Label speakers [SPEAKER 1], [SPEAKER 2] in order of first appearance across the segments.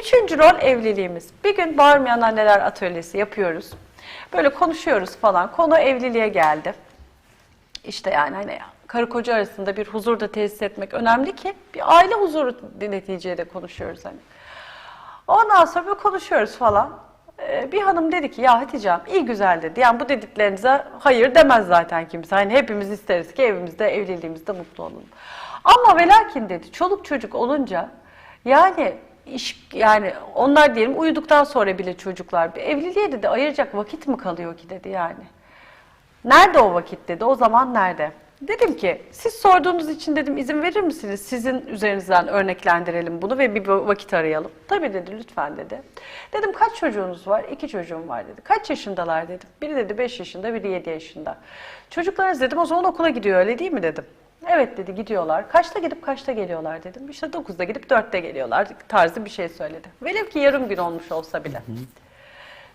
[SPEAKER 1] Üçüncü rol evliliğimiz. Bir gün bağırmayan anneler atölyesi yapıyoruz. Böyle konuşuyoruz falan. Konu evliliğe geldi. İşte yani hani karı koca arasında bir huzur da tesis etmek önemli ki bir aile huzuru neticede konuşuyoruz hani. Ondan sonra böyle konuşuyoruz falan. Ee, bir hanım dedi ki ya Hatice'm iyi güzel dedi. Yani bu dediklerinize hayır demez zaten kimse. Hani hepimiz isteriz ki evimizde, evliliğimizde mutlu olalım. Ama ve lakin dedi çoluk çocuk olunca yani iş yani onlar diyelim uyuduktan sonra bile çocuklar bir evliliğe dedi ayıracak vakit mi kalıyor ki dedi yani. Nerede o vakit dedi, o zaman nerede? Dedim ki siz sorduğunuz için dedim izin verir misiniz? Sizin üzerinizden örneklendirelim bunu ve bir vakit arayalım. Tabii dedi lütfen dedi. Dedim kaç çocuğunuz var? İki çocuğum var dedi. Kaç yaşındalar dedim. Biri dedi 5 yaşında, biri 7 yaşında. Çocuklarınız dedim o zaman okula gidiyor öyle değil mi dedim. Evet dedi gidiyorlar. Kaçta gidip kaçta geliyorlar dedim. İşte 9'da gidip 4'te geliyorlar tarzı bir şey söyledi. Velev ki yarım gün olmuş olsa bile.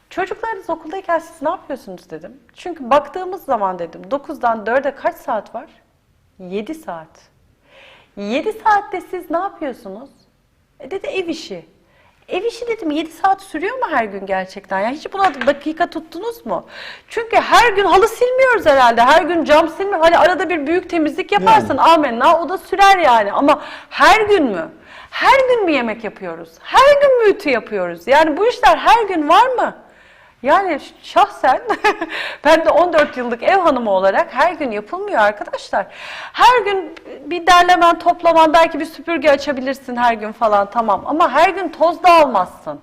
[SPEAKER 1] Çocuklarınız okuldayken siz ne yapıyorsunuz dedim. Çünkü baktığımız zaman dedim 9'dan 4'e kaç saat var? 7 saat. 7 saatte siz ne yapıyorsunuz? E dedi ev işi. Ev işi dedim 7 saat sürüyor mu her gün gerçekten? Yani hiç buna dakika tuttunuz mu? Çünkü her gün halı silmiyoruz herhalde. Her gün cam silmiyor. Hani arada bir büyük temizlik yaparsın. Amenna o da sürer yani. Ama her gün mü? Her gün mü yemek yapıyoruz? Her gün mü ütü yapıyoruz? Yani bu işler her gün var mı? Yani şahsen ben de 14 yıllık ev hanımı olarak her gün yapılmıyor arkadaşlar. Her gün bir derlemen, toplaman, belki bir süpürge açabilirsin her gün falan tamam ama her gün toz da almazsın.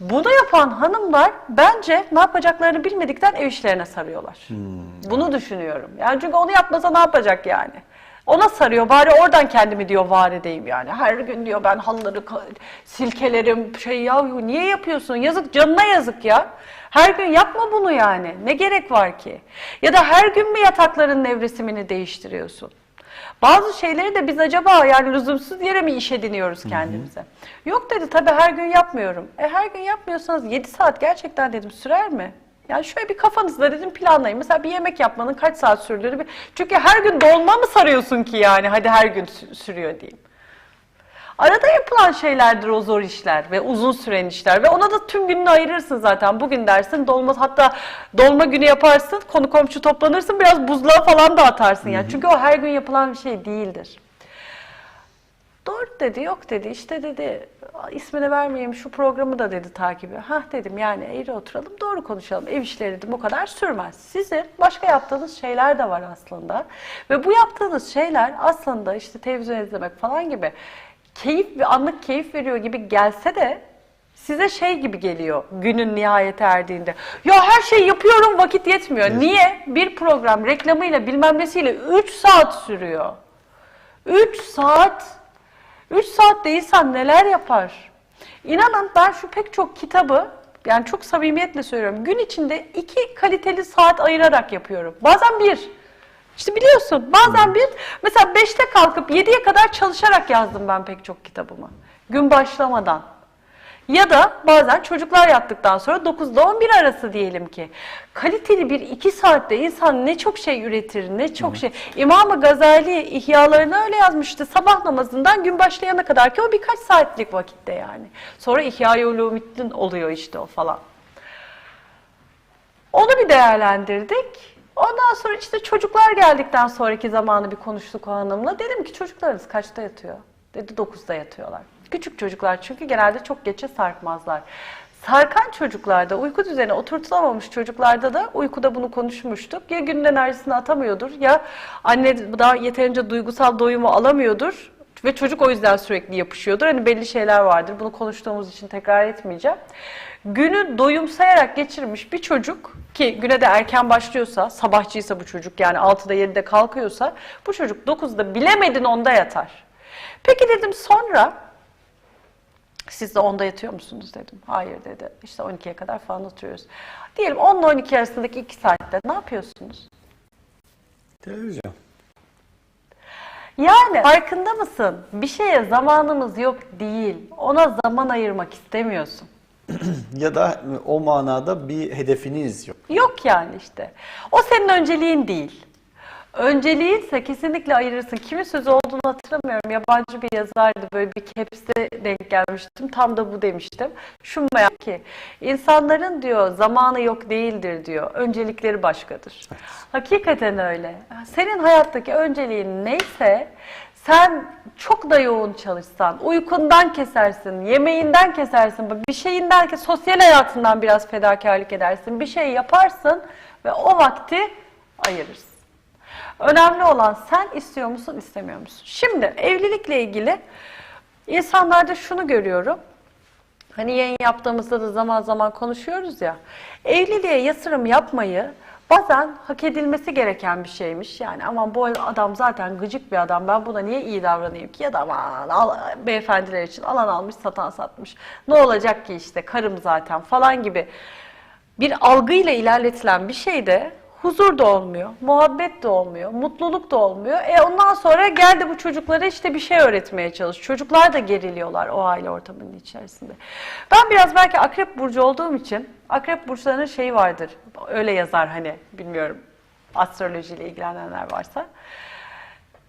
[SPEAKER 1] Bunu yapan hanımlar bence ne yapacaklarını bilmedikten ev işlerine sarıyorlar. Bunu düşünüyorum. Yani çünkü onu yapmasa ne yapacak yani? Ona sarıyor bari oradan kendimi diyor var edeyim yani. Her gün diyor ben halıları silkelerim şey ya niye yapıyorsun? Yazık canına yazık ya. Her gün yapma bunu yani. Ne gerek var ki? Ya da her gün mü yatakların nevresimini değiştiriyorsun? Bazı şeyleri de biz acaba yani lüzumsuz yere mi iş ediniyoruz kendimize? Yok dedi tabii her gün yapmıyorum. E her gün yapmıyorsanız 7 saat gerçekten dedim sürer mi? Yani şöyle bir kafanızda dedim planlayın. Mesela bir yemek yapmanın kaç saat sürdüğünü bir... Çünkü her gün dolma mı sarıyorsun ki yani? Hadi her gün sü- sürüyor diyeyim. Arada yapılan şeylerdir o zor işler ve uzun süren işler ve ona da tüm gününü ayırırsın zaten. Bugün dersin dolma hatta dolma günü yaparsın, konu komşu toplanırsın biraz buzluğa falan da atarsın yani. Çünkü o her gün yapılan bir şey değildir. Doğru dedi, yok dedi. İşte dedi, ismini vermeyeyim şu programı da dedi takibi. Hah dedim yani eğri oturalım, doğru konuşalım. Ev işleri dedim o kadar sürmez. Sizin başka yaptığınız şeyler de var aslında. Ve bu yaptığınız şeyler aslında işte televizyon izlemek falan gibi keyif bir anlık keyif veriyor gibi gelse de size şey gibi geliyor günün nihayete erdiğinde. Ya her şeyi yapıyorum vakit yetmiyor. Niye? Bir program reklamıyla bilmem nesiyle 3 saat sürüyor. 3 saat 3 saatte insan neler yapar? İnanın ben şu pek çok kitabı yani çok samimiyetle söylüyorum. Gün içinde iki kaliteli saat ayırarak yapıyorum. Bazen bir. İşte biliyorsun bazen bir. Mesela 5'te kalkıp 7'ye kadar çalışarak yazdım ben pek çok kitabımı. Gün başlamadan. Ya da bazen çocuklar yattıktan sonra 9'da 11 arası diyelim ki. Kaliteli bir iki saatte insan ne çok şey üretir, ne çok şey. İmam-ı Gazali ihyalarını öyle yazmıştı. Sabah namazından gün başlayana kadar ki o birkaç saatlik vakitte yani. Sonra İhya-i Ulumuddin oluyor işte o falan. Onu bir değerlendirdik. Ondan sonra işte çocuklar geldikten sonraki zamanı bir konuştuk o hanımla. Dedim ki çocuklarınız kaçta yatıyor? Dedi 9'da yatıyorlar. Küçük çocuklar çünkü genelde çok geçe sarkmazlar. Sarkan çocuklarda, uyku düzeni oturtulamamış çocuklarda da uykuda bunu konuşmuştuk. Ya günün enerjisini atamıyordur ya anne daha yeterince duygusal doyumu alamıyordur ve çocuk o yüzden sürekli yapışıyordur. Hani belli şeyler vardır. Bunu konuştuğumuz için tekrar etmeyeceğim. Günü doyumsayarak geçirmiş bir çocuk ki güne de erken başlıyorsa, sabahçıysa bu çocuk yani 6'da 7'de kalkıyorsa bu çocuk 9'da bilemedin 10'da yatar. Peki dedim sonra siz de 10'da yatıyor musunuz dedim. Hayır dedi. İşte 12'ye kadar falan oturuyoruz. Diyelim 10 ile 12 arasındaki 2 saatte ne yapıyorsunuz?
[SPEAKER 2] Televizyon.
[SPEAKER 1] Yani farkında mısın? Bir şeye zamanımız yok değil. Ona zaman ayırmak istemiyorsun.
[SPEAKER 2] Ya da o manada bir hedefiniz yok.
[SPEAKER 1] Yok yani işte. O senin önceliğin değil. Önceliğinse kesinlikle ayırırsın. Kimin sözü olduğunu hatırlamıyorum. Yabancı bir yazardı. Böyle bir caps'e denk gelmiştim. Tam da bu demiştim. Şu merak ki insanların diyor zamanı yok değildir diyor. Öncelikleri başkadır. Hakikaten öyle. Senin hayattaki önceliğin neyse sen çok da yoğun çalışsan, uykundan kesersin, yemeğinden kesersin, bir şeyinden kes, sosyal hayatından biraz fedakarlık edersin, bir şey yaparsın ve o vakti ayırırsın. Önemli olan sen istiyor musun, istemiyor musun? Şimdi evlilikle ilgili insanlarda şunu görüyorum. Hani yayın yaptığımızda da zaman zaman konuşuyoruz ya. Evliliğe yatırım yapmayı bazen hak edilmesi gereken bir şeymiş. Yani aman bu adam zaten gıcık bir adam ben buna niye iyi davranayım ki? Ya da aman al, beyefendiler için alan almış satan satmış. Ne olacak ki işte karım zaten falan gibi bir algıyla ilerletilen bir şeyde huzur da olmuyor, muhabbet de olmuyor, mutluluk da olmuyor. E ondan sonra geldi bu çocuklara işte bir şey öğretmeye çalış. Çocuklar da geriliyorlar o aile ortamının içerisinde. Ben biraz belki akrep burcu olduğum için akrep burçlarının şeyi vardır. Öyle yazar hani bilmiyorum astrolojiyle ilgilenenler varsa.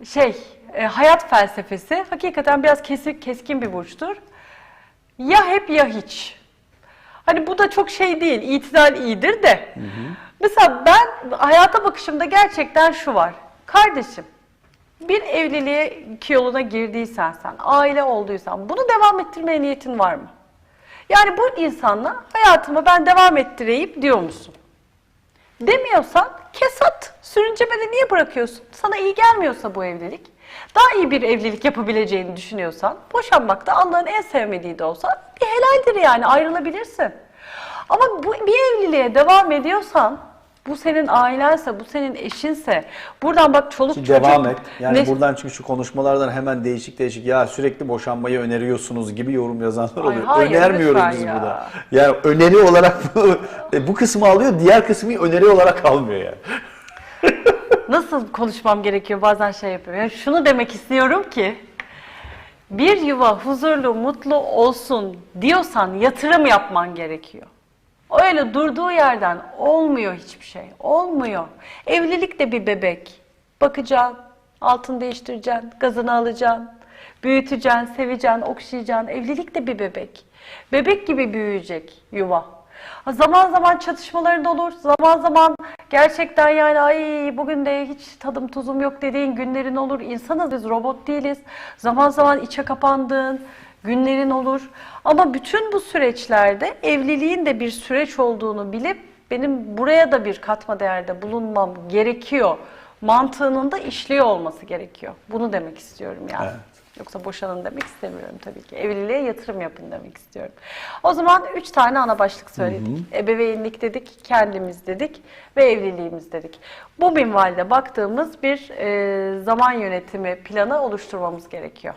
[SPEAKER 1] Şey, e, hayat felsefesi hakikaten biraz kesik, keskin bir burçtur. Ya hep ya hiç. Hani bu da çok şey değil, itidal iyidir de. Mesela ben hayata bakışımda gerçekten şu var. Kardeşim, bir evliliğe iki yoluna girdiysen sen, aile olduysan bunu devam ettirmeye niyetin var mı? Yani bu insanla hayatımı ben devam ettireyim diyor musun? Demiyorsan kesat. Sürüncemede niye bırakıyorsun? Sana iyi gelmiyorsa bu evlilik, daha iyi bir evlilik yapabileceğini düşünüyorsan, boşanmak da Allah'ın en sevmediği de olsa bir helaldir yani ayrılabilirsin. Ama bu bir evliliğe devam ediyorsan, bu senin ailense, bu senin eşinse, buradan bak çoluk
[SPEAKER 2] Ki
[SPEAKER 1] çocuk...
[SPEAKER 2] devam et. Yani
[SPEAKER 1] ne-
[SPEAKER 2] buradan çünkü şu konuşmalardan hemen değişik değişik ya sürekli boşanmayı öneriyorsunuz gibi yorum yazanlar
[SPEAKER 1] Ay,
[SPEAKER 2] oluyor.
[SPEAKER 1] hayır,
[SPEAKER 2] Önermiyoruz
[SPEAKER 1] lütfen
[SPEAKER 2] biz
[SPEAKER 1] ya.
[SPEAKER 2] burada. Yani öneri olarak bu, e, bu kısmı alıyor, diğer kısmı öneri olarak almıyor yani.
[SPEAKER 1] Nasıl konuşmam gerekiyor bazen şey yapıyorum. Yani şunu demek istiyorum ki bir yuva huzurlu, mutlu olsun diyorsan yatırım yapman gerekiyor. Öyle durduğu yerden olmuyor hiçbir şey. Olmuyor. Evlilik de bir bebek. Bakacaksın, altın değiştireceksin, gazını alacaksın, büyüteceksin, seveceksin, okşayacaksın. Evlilik de bir bebek. Bebek gibi büyüyecek yuva. Zaman zaman çatışmaların da olur. Zaman zaman gerçekten yani ay bugün de hiç tadım tuzum yok dediğin günlerin olur. İnsanız biz robot değiliz. Zaman zaman içe kapandığın günlerin olur. Ama bütün bu süreçlerde evliliğin de bir süreç olduğunu bilip benim buraya da bir katma değerde bulunmam gerekiyor. Mantığının da işliyor olması gerekiyor. Bunu demek istiyorum yani.
[SPEAKER 2] Evet.
[SPEAKER 1] Yoksa boşanın demek istemiyorum tabii ki. Evliliğe yatırım yapın demek istiyorum. O zaman üç tane ana başlık söyledik. Ebeveynlik dedik, kendimiz dedik ve evliliğimiz dedik. Bu minvalde baktığımız bir e, zaman yönetimi planı oluşturmamız gerekiyor.